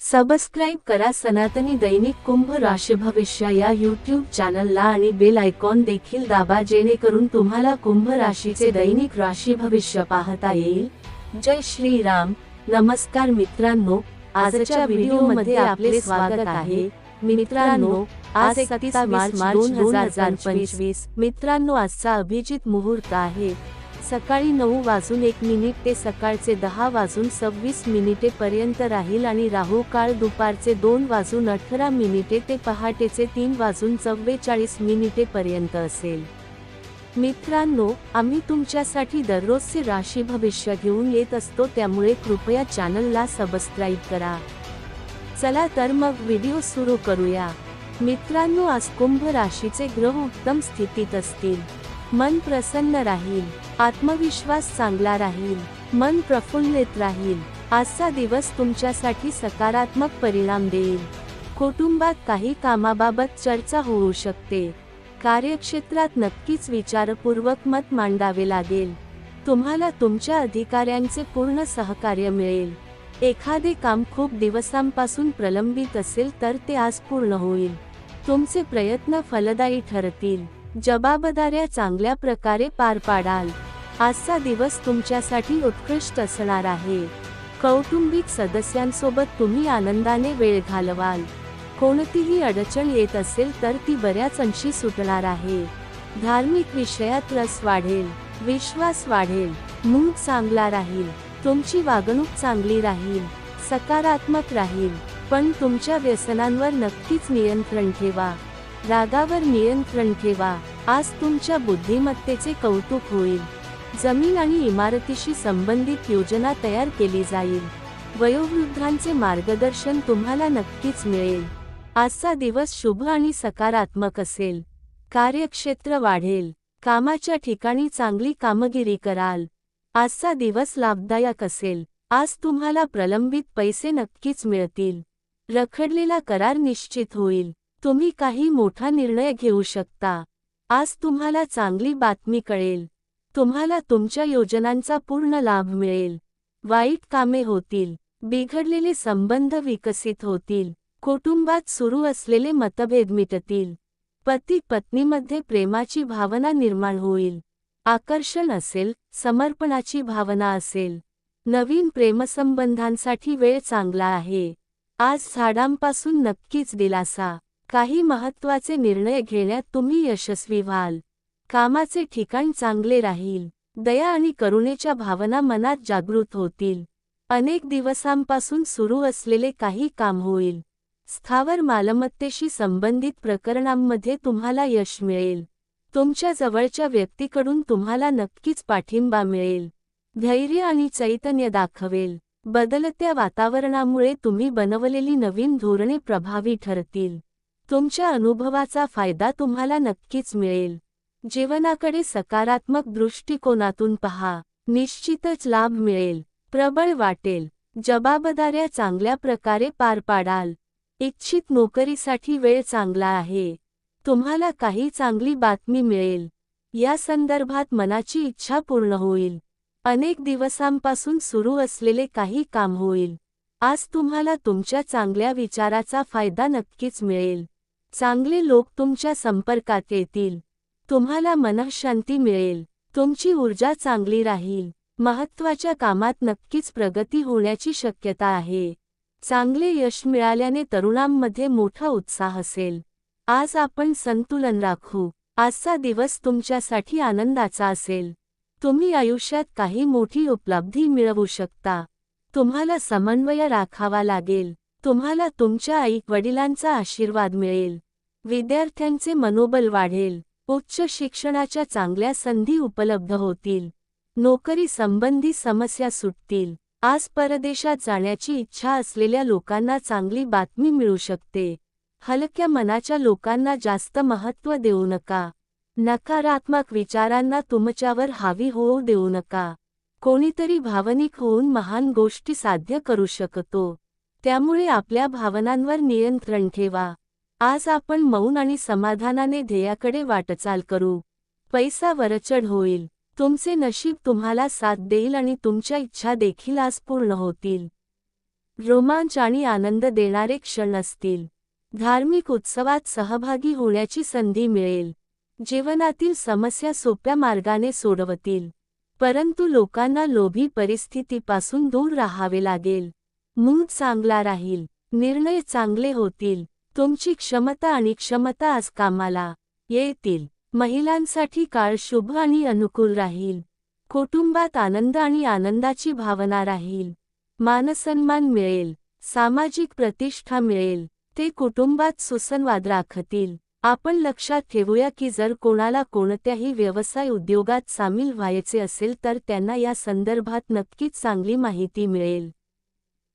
Subscribe करा सनातनी दैनिक कुंभ राशी भविष्य या यूट्यूब चॅनलला आणि बेल आयकॉन देखील दाबा जेणेकरून तुम्हाला कुंभ राशीचे दैनिक राशी भविष्य पाहता येईल. जय श्रीराम. नमस्कार मित्रांनो आजच्या व्हिडिओमध्ये आपले स्वागत आहे. मित्रांनो आज एकतीस मार्च दोन हजार पंचवीस. मित्रांनो आजचा अभिजित मुहूर्त आहे. सकाळी नऊ वाजून एक मिनिट ते सकाळचे दहा वाजून सव्वीस मिनिटे पर्यंत राहील आणि राहू काळ दुपारचे दोन वाजून अठरा मिनिटे ते पहाटेचे तीन वाजून चव्वेचाळीस मिनिटे पर्यंत असेल. मित्रांनो आम्ही तुमच्यासाठी दररोजचे राशी भविष्य घेऊन येत असतो त्यामुळे कृपया चॅनलला सबस्क्राईब करा. चला तर मग व्हिडिओ सुरू करूया. मित्रांनो आज कुंभ राशीचे ग्रह उत्तम स्थितीत असतील. मन प्रसन्न राहील आत्मविश्वास चांगला राहील मन प्रफुल्लित राहील आजचा दिवस तुमच्यासाठी सकारात्मक परिणाम देईल. कुटुंबात काही कामाबाबत चर्चा होऊ शकते. कार्यक्षेत्रात नक्कीच विचारपूर्वक मत मांडावे लागेल. तुम्हाला तुमच्या अधिकाऱ्यांचे पूर्ण सहकार्य मिळेल. एखादे काम खूप दिवसांपासून प्रलंबित असेल तर ते आज पूर्ण होईल. तुमचे प्रयत्न फलदायी ठरतील. जबाबदाऱ्या चांगल्या प्रकारे पार पाडाल. आजचा दिवस तुमच्यासाठी उत्कृष्ट असणार आहे. कौटुंबिक सदस्यांसोबत तुम्ही आनंदाने वेळ घालवाल. कोणतीही अडचण येत असेल तर ती बऱ्याच अंशी सुटणार आहे. धार्मिक विषयात रस वाढेल. विश्वास वाढेल. मूड चांगला राहील. तुमची वागणूक चांगली राहील. सकारात्मक राहील. पण तुमच्या व्यसनांवर नक्कीच नियंत्रण ठेवा. रागावर नियंत्रण ठेवा. आज तुमच्या बुद्धिमत्तेचे कौतुक होईल. जमीन आणि इमारतीशी संबंधित योजना तयार केली जाईल. वयोवृद्धांचे मार्गदर्शन तुम्हाला नक्कीच मिळेल. आजचा दिवस शुभ आणि सकारात्मक असेल. कार्यक्षेत्र वाढेल. कामाच्या ठिकाणी चांगली कामगिरी कराल. आजचा दिवस लाभदायक असेल. आज तुम्हाला प्रलंबित पैसे नक्कीच मिळतील. रखडलेला करार निश्चित होईल. तुम्ही काही मोठा निर्णय घेऊ शकता. आज तुम्हाला चांगली बातमी कळेल. तुम्हाला तुमच्या योजनांचा पूर्ण लाभ मिळेल. वाईट कामे होतील. बिघडलेले संबंध विकसित होतील. कुटुंबात सुरू असलेले मतभेद मिटतील. पती पत्नीमध्ये प्रेमाची भावना निर्माण होईल. आकर्षण असेल समर्पणाची भावना असेल. नवीन प्रेमसंबंधांसाठी वेळ चांगला आहे. आज झाडांपासून नक्कीच दिलासा. काही महत्त्वाचे निर्णय घेण्यात तुम्ही यशस्वी व्हाल. कामाचे ठिकाण चांगले राहील. दया आणि करुणेच्या भावना मनात जागृत होतील. अनेक दिवसांपासून सुरू असलेले काही काम होईल. स्थावर मालमत्तेशी संबंधित प्रकरणांमध्ये तुम्हाला यश मिळेल. तुमच्या जवळच्या व्यक्तीकडून तुम्हाला नक्कीच पाठिंबा मिळेल. धैर्य आणि चैतन्य दाखवेल. बदलत्या वातावरणामुळे तुम्ही बनवलेली नवीन धोरणे प्रभावी ठरतील. तुमच्या अनुभवाचा फायदा तुम्हाला नक्कीच मिळेल. जीवनाकडे सकारात्मक दृष्टिकोनातून पहा. निश्चितच लाभ मिळेल. प्रबळ वाटेल. जबाबदाऱ्या चांगल्या प्रकारे पार पाडाल. इच्छित नोकरीसाठी वेळ चांगला आहे. तुम्हाला काही चांगली बातमी मिळेल. या संदर्भात मनाची इच्छा पूर्ण होईल. अनेक दिवसांपासून सुरू असलेले काही काम होईल. आज तुम्हाला तुमच्या चांगल्या विचाराचा फायदा नक्कीच मिळेल. चांगले लोक तुमच्या संपर्कात येतील. तुम्हाला मनःशांती मिळेल. तुमची ऊर्जा चांगली राहील. महत्त्वाच्या कामात नक्कीच प्रगती होण्याची शक्यता आहे. चांगले यश मिळाल्याने तरुणांमध्ये मोठा उत्साह असेल. आज आपण संतुलन राखू. आजचा दिवस तुमच्यासाठी आनंदाचा असेल. तुम्ही आयुष्यात काही मोठी उपलब्धी मिळवू शकता. तुम्हाला समन्वय राखावा लागेल. तुम्हाला तुमच्या आई वडिलांचा आशीर्वाद मिळेल. विद्यार्थ्यांचे मनोबल वाढेल. उच्च शिक्षणाच्या चांगल्या संधी उपलब्ध होतील. नोकरी संबंधी समस्या सुटतील. आज परदेशात जाण्याची इच्छा असलेल्या लोकांना चांगली बातमी मिळू शकते. हलक्या मनाच्या लोकांना जास्त महत्त्व देऊ नका. नकारात्मक विचारांना तुमच्यावर हावी होऊ देऊ नका. कोणीतरी भावनिक होऊन महान गोष्टी साध्य करू शकतो. त्यामुळे आपल्या भावनांवर नियंत्रण ठेवा. आज आपण मौन आणि समाधानाने ध्येयाकडे वाटचाल करू. पैसा वरचढ होईल. तुमचे नशीब तुम्हाला साथ देईल आणि तुमच्या इच्छा देखील आज पूर्ण होतील. रोमांच आणि आनंद देणारे क्षण असतील. धार्मिक उत्सवात सहभागी होण्याची संधी मिळेल. जीवनातील समस्या सोप्या मार्गाने सोडवतील. परंतु लोकांना लोभी परिस्थितीपासून दूर राहावे लागेल. मूड चांगला राहील. निर्णय चांगले होतील. तुमची क्षमता आणि क्षमता आज कामाला येतील. महिलांसाठी काळ शुभ आणि अनुकूल राहील. कुटुंबात आनंद आणि आनंदाची भावना राहील. मानसन्मान मिळेल. सामाजिक प्रतिष्ठा मिळेल. ते कुटुंबात सुसंवाद राखतील. आपण लक्षात ठेवूया की जर कोणाला कोणत्याही व्यवसाय उद्योगात सामील व्हायचे असेल तर त्यांना या संदर्भात नक्कीच चांगली माहिती मिळेल.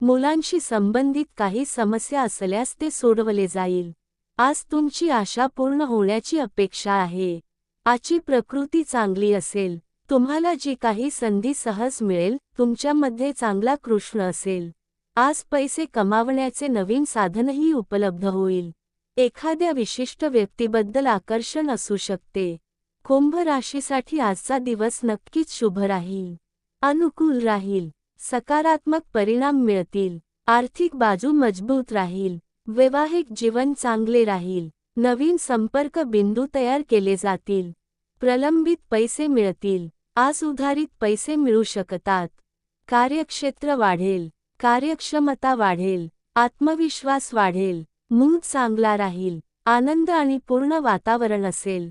मुलांशी संबंधित काही समस्या असल्यास ते सोडवले जाईल. आज तुमची आशा पूर्ण होण्याची अपेक्षा आहे. आजची प्रकृती चांगली असेल. तुम्हाला जी काही संधी सहज मिळेल तुमच्यामध्ये चांगला कृष्ण असेल. आज पैसे कमावण्याचे नवीन साधनही उपलब्ध होईल. एखाद्या विशिष्ट व्यक्तीबद्दल आकर्षण असू शकते. कुंभ राशीसाठी आजचा दिवस नक्कीच शुभ राहील. अनुकूल राहील. सकारात्मक परिणाम मिळतील. आर्थिक बाजू मजबूत राहील. वैवाहिक जीवन चांगले राहील. नवीन संपर्क बिंदू तयार केले जातील. प्रलंबित पैसे मिळतील. आज उधारीत पैसे मिळू शकतात. कार्यक्षेत्र वाढेल. कार्यक्षमता वाढेल. आत्मविश्वास वाढेल. मूड चांगला राहील. आनंद आणि पूर्ण वातावरण असेल.